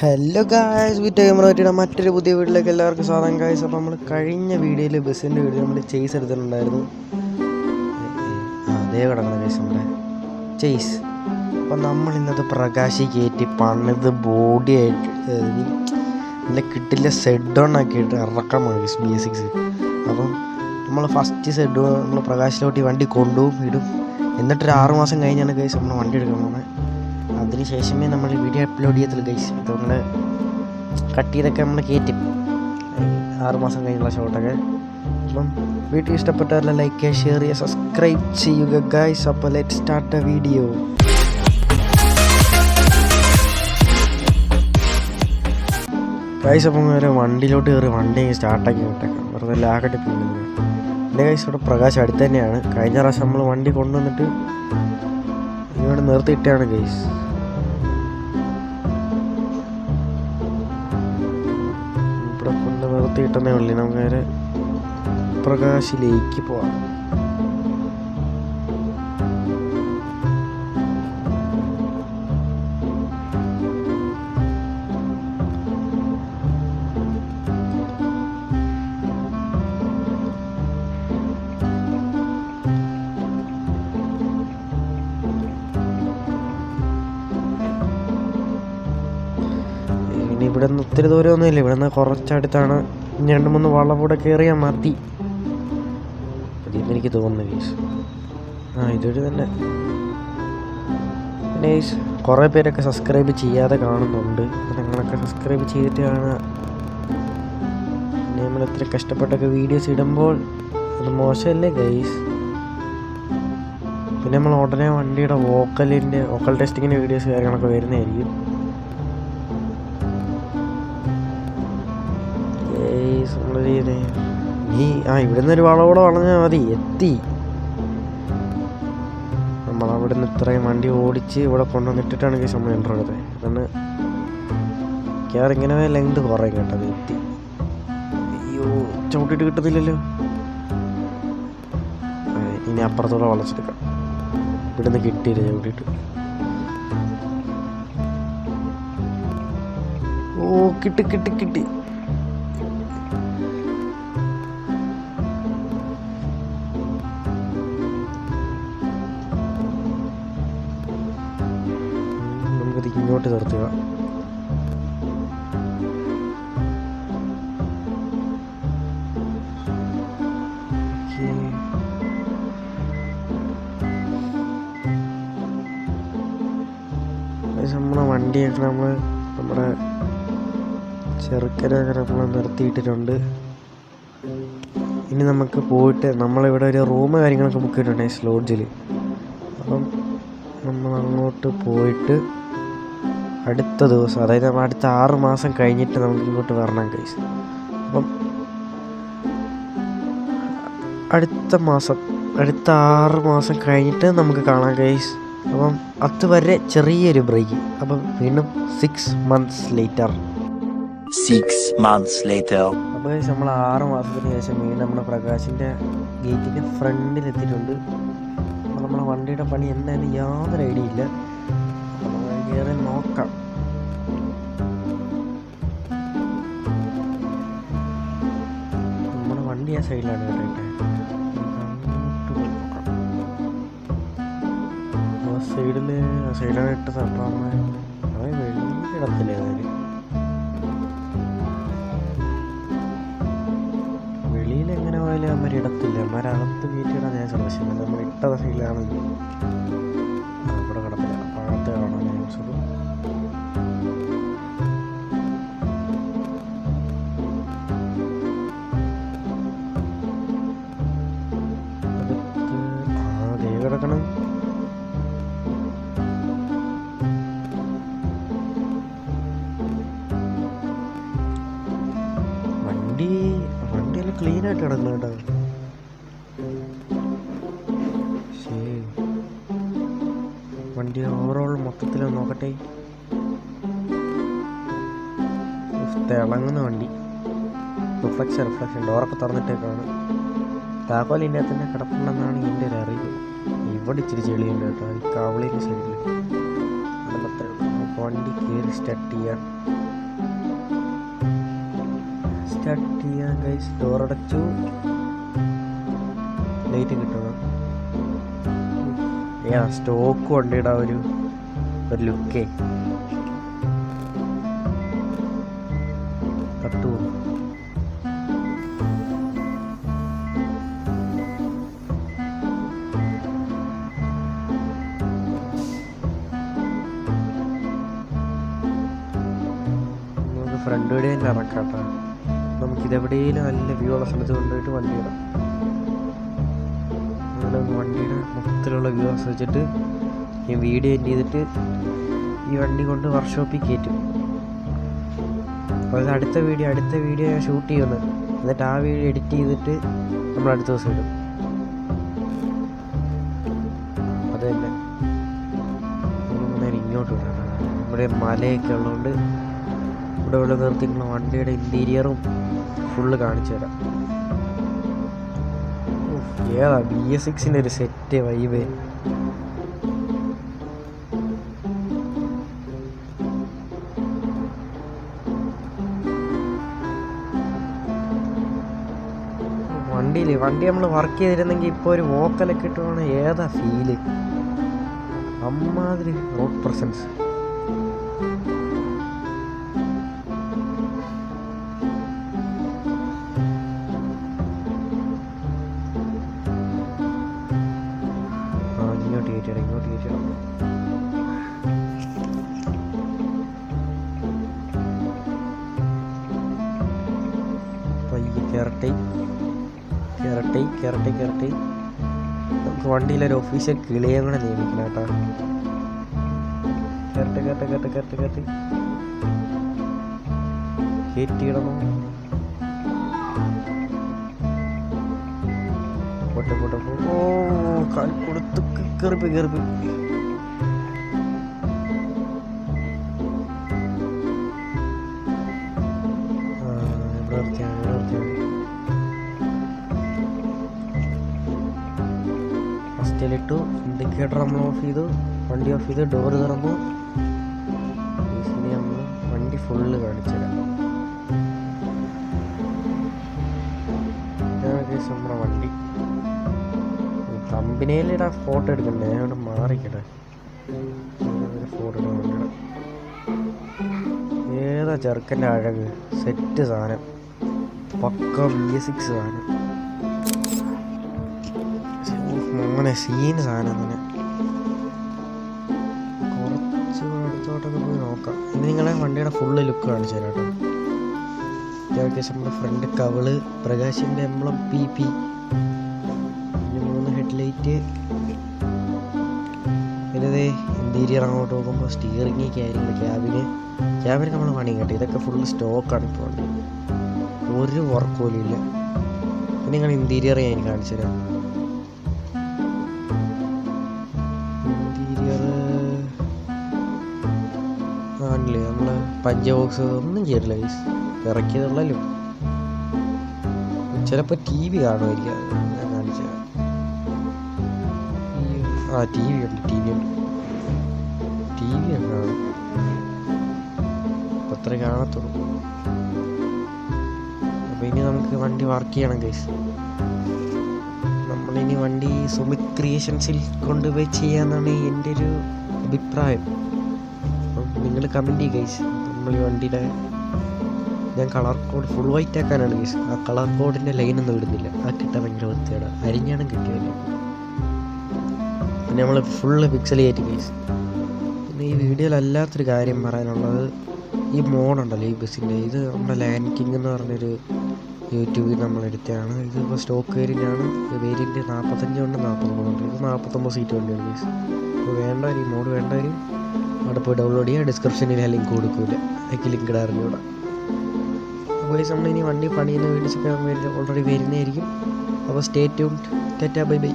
Hello guys വിറ്റ് ക്യാമറയുടെ മറ്റൊരു പുതിയ വീട്ടിലേക്ക് എല്ലാവർക്കും സ്വാഗതം ഗായ്സ് അപ്പോൾ നമ്മൾ കഴിഞ്ഞ വീഡിയോയിൽ ബസ്സിന്റെ വീഡിയോ നമ്മൾ ചെയ്സ് എടുത്തിട്ടുണ്ടായിരുന്നു. അതേ കിടക്കണം ഗൈസ് നമ്മുടെ ചെയ്സ് അപ്പോൾ നമ്മൾ ഇന്നത് പ്രകാശി കയറ്റി പണിത് ബോഡി ആയിട്ട് നല്ല കിട്ടില്ല സെഡ് ഓൺ ആക്കിയിട്ട് ഇറക്കാൻ ഗൈസ് ബി എസ് സിക്സ് അപ്പം നമ്മൾ ഫസ്റ്റ് സെഡ് നമ്മൾ പ്രകാശിലോട്ട് വണ്ടി കൊണ്ടുപോകും ഇടും. എന്നിട്ടൊരു ആറ് മാസം കഴിഞ്ഞാണ് ഗൈസ് നമ്മൾ വണ്ടി എടുക്കാൻ പോകുന്നത് അതിന് ശേഷമേ നമ്മൾ വീഡിയോ അപ്ലോഡ് ചെയ്യത്തുള്ളൂ ഗൈസ് അതുകൊണ്ട് കട്ട് ചെയ്തൊക്കെ നമ്മൾ കയറ്റും ആറുമാസം കഴിഞ്ഞുള്ള ഷോട്ടൊക്കെ അപ്പം വീട്ടിൽ ഇഷ്ടപ്പെട്ടവരെ ലൈക്ക് ഷെയർ ചെയ്യുക സബ്സ്ക്രൈബ് ചെയ്യുക ഗൈസ് അപ്പോൾ let start a video guys അപ്പം വരെ വണ്ടിയിലോട്ട് കയറി വണ്ടി സ്റ്റാർട്ടാക്കി വിട്ടേക്കാം. വെറുതെ ലാഗട്ടി പോകുന്നത് എന്റെ ഗൈസ് ഇവിടെ പ്രകാശം അടുത്ത് തന്നെയാണ്. കഴിഞ്ഞ പ്രാവശ്യം നമ്മൾ വണ്ടി കൊണ്ടുവന്നിട്ട് ഇവിടെ നിർത്തിയിട്ടാണ് ഗൈസ് ഇവിടെ കൊണ്ട് നിർത്തിയിട്ടെന്നേ ഉള്ളൂ. നമുക്ക് നേരെ പ്രകാശിലേക്ക് പോവാം. ഇവിടെ നിന്ന് ഒത്തിരി ദൂരമൊന്നുമില്ല. ഇവിടെ നിന്ന് കുറച്ചടുത്താണ് രണ്ട് മൂന്ന് വളവൂടെ കയറിയാൽ മതി എനിക്ക് തോന്നുന്നു ഗീസ് ആ ഇതൊരു തന്നെ. പിന്നെ കുറേ പേരൊക്കെ സബ്സ്ക്രൈബ് ചെയ്യാതെ കാണുന്നുണ്ട്. നിങ്ങളൊക്കെ സബ്സ്ക്രൈബ് ചെയ്തിട്ട് കാണുക. പിന്നെ നമ്മൾ ഇത്ര കഷ്ടപ്പെട്ടൊക്കെ വീഡിയോസ് ഇടുമ്പോൾ അത് മോശമല്ലേ ഗൈസ് പിന്നെ നമ്മൾ ഉടനെ വണ്ടിയുടെ വോക്കലിന്റെ വോക്കൽ ടെസ്റ്റിങ്ങിന്റെ വീഡിയോസ് കാര്യങ്ങളൊക്കെ വരുന്നതായിരിക്കും. ചെയ്യുന്നേ. നീ ആ ഇവിടുന്ന് ഒരു വളവോടെ വളഞ്ഞാൽ മതി. എത്തി. നമ്മൾ അവിടെ നിന്ന് ഇത്രയും വണ്ടി ഓടിച്ച് ഇവിടെ കൊണ്ടുവന്നിട്ടിട്ടാണ് ഈ നമ്മൾ എന്റർ എടുത്തത് അതാണ് ഇങ്ങനെ ലെങ്ത് കുറേ കേട്ടത് എത്തി. അയ്യോ ചവിട്ടിട്ട് കിട്ടുന്നില്ലല്ലോ ഇനി അപ്പുറത്തോടെ വളച്ചെടുക്കാം. ഇവിടുന്ന് കിട്ടിയില്ല ചവിട്ടിട്ട് ഓ കിട്ടി കിട്ടി കിട്ടി. ഇങ്ങോട്ട് നിർത്തുക. നമ്മളെ വണ്ടിയൊക്കെ നമ്മൾ നമ്മുടെ ചെറുക്കനൊക്കെ നമ്മൾ നിർത്തിയിട്ടിട്ടുണ്ട് ഇനി നമുക്ക് പോയിട്ട് നമ്മളിവിടെ ഒരു റൂം കാര്യങ്ങളൊക്കെ ബുക്ക് ചെയ്തിട്ടുണ്ട് ലോഡ്ജിൽ അപ്പം നമ്മൾ അങ്ങോട്ട് പോയിട്ട് അടുത്ത ദിവസം അതായത് നമ്മൾ അടുത്ത ആറ് മാസം കഴിഞ്ഞിട്ട് നമുക്ക് ഇങ്ങോട്ട് വരണം ഗൈസ് അപ്പം അടുത്ത മാസം അടുത്ത ആറ് മാസം കഴിഞ്ഞിട്ട് നമുക്ക് കാണാം ഗൈസ് അപ്പം അതുവരെ ചെറിയൊരു ബ്രേക്ക് അപ്പം വീണ്ടും six months later six months later അപ്പോൾ ഗൈസ് നമ്മൾ ആറ് മാസത്തിന് ശേഷം വീണ്ടും നമ്മുടെ പ്രകാശിന്റെ ഗേറ്റിന്റെ ഫ്രണ്ടിൽ എത്തിയിട്ടുണ്ട് അപ്പോൾ നമ്മളെ വണ്ടിയുടെ പണി എന്തായാലും യാതൊരു ഐഡിയ ഇല്ല. കയറി നോക്കാം. നമ്മുടെ വണ്ടി ആ സൈഡിലാണ് കേട്ടോ സൈഡാണ് സൈഡിൽ ആ ഇട്ടത്. അപ്പോൾ നമ്മൾ വലിയ ഏതായാലും വെളിയിൽ എങ്ങനെ പോയാലും അമ്മ ഇടത്തില്ല. അമ്മ അകത്ത് കയറ്റിയിടാൻ ഞാൻ ശ്രമിച്ചില്ല. നമ്മൾ ഇട്ട സൈഡിലാണ് കിടക്കണം. വണ്ടി വണ്ടിയെല്ലാം ക്ലീനായിട്ട് കിടക്കണം കേട്ടോ. വണ്ടി ഓവറോൾ മൊത്തത്തിൽ നോക്കട്ടെ. തിളങ്ങുന്ന വണ്ടി. റിഫ്ലക്ഷൻ റിഫ്ലക്ഷൻ ഡോറൊക്കെ തുറന്നിട്ടേക്കാണ്. താക്കോൽ ഇതിന്റെ തന്നെ കിടപ്പുണ്ടെന്നാണ് എന്റെ ഒരു അറിവ്. ഇവിടെ ഇച്ചിരി ചെളിയുണ്ട് കേട്ടോ. ഈ കാവളിന്റെ സൈഡിൽ ഉള്ളൂ വണ്ടി കയറി സ്റ്റാർട്ട് ചെയ്യാം. സ്റ്റാർട്ട് ചെയ്യാൻ ഗൈസ് ഡോറടച്ചു ലൈറ്റ് കിട്ടും. ഏതാ സ്റ്റോക്ക് വണ്ടിയുടെ ഒരു ഒരു ലുക്കേ തട്ടു. ഫ്രണ്ട് ഇറക്കാട്ടോ നമുക്ക് ഇതെവിടെയും നല്ല വ്യൂ ഉള്ള സ്ഥലത്ത് കൊണ്ടുപോയിട്ട് വണ്ടി ഇടാം. അങ്ങനെ വണ്ടിയുടെ മൊത്തത്തിലുള്ള വ്യൂ വെച്ചിട്ട് ഈ വീഡിയോ എൻഡ് ചെയ്തിട്ട് ഈ വണ്ടി കൊണ്ട് വർക്ക്ഷോപ്പിൽ കയറ്റും. അതായത് അടുത്ത വീഡിയോ അടുത്ത വീഡിയോ ഞാൻ ഷൂട്ട് ചെയ്യുന്നത് എന്നിട്ട് ആ വീഡിയോ എഡിറ്റ് ചെയ്തിട്ട് നമ്മൾ അടുത്ത ദിവസം ഇടും. അത് തന്നെ. ഇങ്ങോട്ട് വിടാം. ഇവിടെ മലയൊക്കെ ഉള്ളതുകൊണ്ട് ഇവിടെ ഇവിടെ നിർത്തിക്കുന്ന വണ്ടിയുടെ ഇന്റീരിയറും ഫുള്ള് കാണിച്ചു തരാം. ഏതാ? ബി എസ് സിക്സിന്റെ ഒരു സെറ്റ് വൈബ് വണ്ടിയിൽ വണ്ടി നമ്മൾ വർക്ക് ചെയ്തിരുന്നെങ്കിൽ ഇപ്പോൾ ഒരു വോക്കലൊക്കെ ഇട്ടുവാണ് ഏതാ ഫീൽ അമ്മാതിരി റോഡ് പ്രസൻസ് കയറട്ടെ കയറട്ടെ കയറട്ടെ കയറട്ടെ നമുക്ക് വണ്ടിയിലൊരു ഒഫീഷ്യൽ കിളിയെ കൂടെ നിയമിക്കണം കേട്ടോ. കയറട്ടെ കയറട്ടെ കയറട്ടെ കയറട്ടെ കയറട്ടെ കയറ്റിയിടണോ പോട്ടെ പോട്ടെ ഓ കാൽ കൊടുത്ത് കയറിപ്പോയി കയറിപ്പോയി ഫസ്റ്റിലിട്ടു ഇൻഡിക്കേറ്റർ നമ്മൾ ഓഫ് ചെയ്തു വണ്ടി ഓഫ് ചെയ്തു ഡോർ തുറന്നു. നമ്മൾ വണ്ടി ഫുള്ള് കാണിച്ചു നമ്മുടെ വണ്ടി. കമ്പനിയിലിടാ ഫോട്ടോ എടുക്കണ്ടേ? ഞാൻ ഇവിടെ മാറിക്കട്ടെ. ഫോട്ടോ എടുക്കാൻ ഏതാ ചെറുക്കന്റെ അഴക്? സെറ്റ് സാധനം. പക്ക വി എസ് സിക്സ് സാധനം. മോനെ സീൻ സാധനം അങ്ങനെ കുറച്ച് അടുത്തോട്ടൊക്കെ പോയി നോക്കാം. ഇനി നിങ്ങളെ വണ്ടിയുടെ ഫുള്ള് ലുക്ക് കാണിച്ചു തരാം കേട്ടോ. അത്യാവശ്യം നമ്മുടെ ഫ്രണ്ട് കവൾ പ്രകാശിന്റെ എംബ്ലം പി പി മൂന്ന് ഹെഡ്ലൈറ്റ് പിന്നെ ഇന്റീരിയർ അങ്ങോട്ട് നോക്കുമ്പോൾ സ്റ്റിയറിങ് കാര്യങ്ങൾ ക്യാബിന് ക്യാബിന് നമ്മൾ പണി കേട്ടോ. ഇതൊക്കെ ഫുള്ള് സ്റ്റോക്കാണ് ഇപ്പോൾ ഒരു വർക്ക് പോലും ഇല്ല. നിങ്ങൾ ഇന്റീരിയർ ഞാൻ കാണിച്ചു തരാം. ആണല്ലേ നമ്മൾ പഞ്ച ബോക്സ് ഒന്നും ചെയ്തില്ല ഗൈസ് ഇറക്കിയതുള്ളല്ലോ. ചിലപ്പോൾ ടി വി കാണുമായിരിക്കും. ഞാൻ കാണിച്ച ആ ടി വി ഉണ്ട് ടി വി ഉണ്ട്. ടി വി ഒക്കെ കാണും. കാണത്തുള്ളൂ. അപ്പോൾ ഇനി നമുക്ക് വണ്ടി വർക്ക് ചെയ്യണം ഗൈസ് നമ്മളിനി വണ്ടി സുമിത് ക്രിയേഷൻസിൽ കൊണ്ടുപോയി ചെയ്യാന്നാണ് എന്റെ ഒരു അഭിപ്രായം. നിങ്ങൾ കമന്റ് ചെയ്യുക ഗൈസ് നമ്മൾ ഈ വണ്ടിയുടെ ഞാൻ കളർ കോഡ് ഫുൾ വൈറ്റ് ആക്കാനാണ് ഗൈസ് ആ കളർ കോഡിന്റെ ലൈൻ ഒന്നും വിടുന്നില്ല ആ കിട്ടാൻ ഭയങ്കര വൃത്തിയാണ് അരിഞ്ഞാണ് കിട്ടിയല്ലേ പിന്നെ നമ്മൾ ഫുള്ള് പിക്സൽ കയറ്റി ഗൈസ് പിന്നെ ഈ വീഡിയോയിൽ അല്ലാത്തൊരു കാര്യം പറയാനുള്ളത് ഈ മോഡുണ്ടല്ലോ ഈ ബസ്സിന്റെ ഇത് നമ്മുടെ ലാൻഡ് കിങ് എന്ന് പറഞ്ഞൊരു യൂട്യൂബിൽ നമ്മൾ എടുത്തതാണ്. ഇത് ഇപ്പോൾ സ്റ്റോക്ക് വേരിയന്റാണ് വേരിയന്റ് നാൽപ്പത്തഞ്ച് കൊണ്ട് നാൽപ്പത്തൊമ്പത് ഉണ്ട്. ഇത് നാൽപ്പത്തൊമ്പത് സീറ്റ് വണ്ടിയാണ് ഗൈസ് അപ്പോൾ വേണ്ട ഈ മോഡ് വേണ്ടവർ അവിടെ പോയി ഡൗൺലോഡ് ചെയ്യുക ഡിസ്ക്രിപ്ഷനിൽ ആ ലിങ്ക് കൊടുക്കൂല. അതിലേക്ക് ലിങ്ക് ഇടാൻ അറിഞ്ഞൂടാ. അപ്പോൾ ഈ സമയം ഇനി വണ്ടി പണിയുന്ന വീട്ടിൽ ഓൾറെഡി വരുന്നതായിരിക്കും. അപ്പോൾ stay tune ta-ta bye bye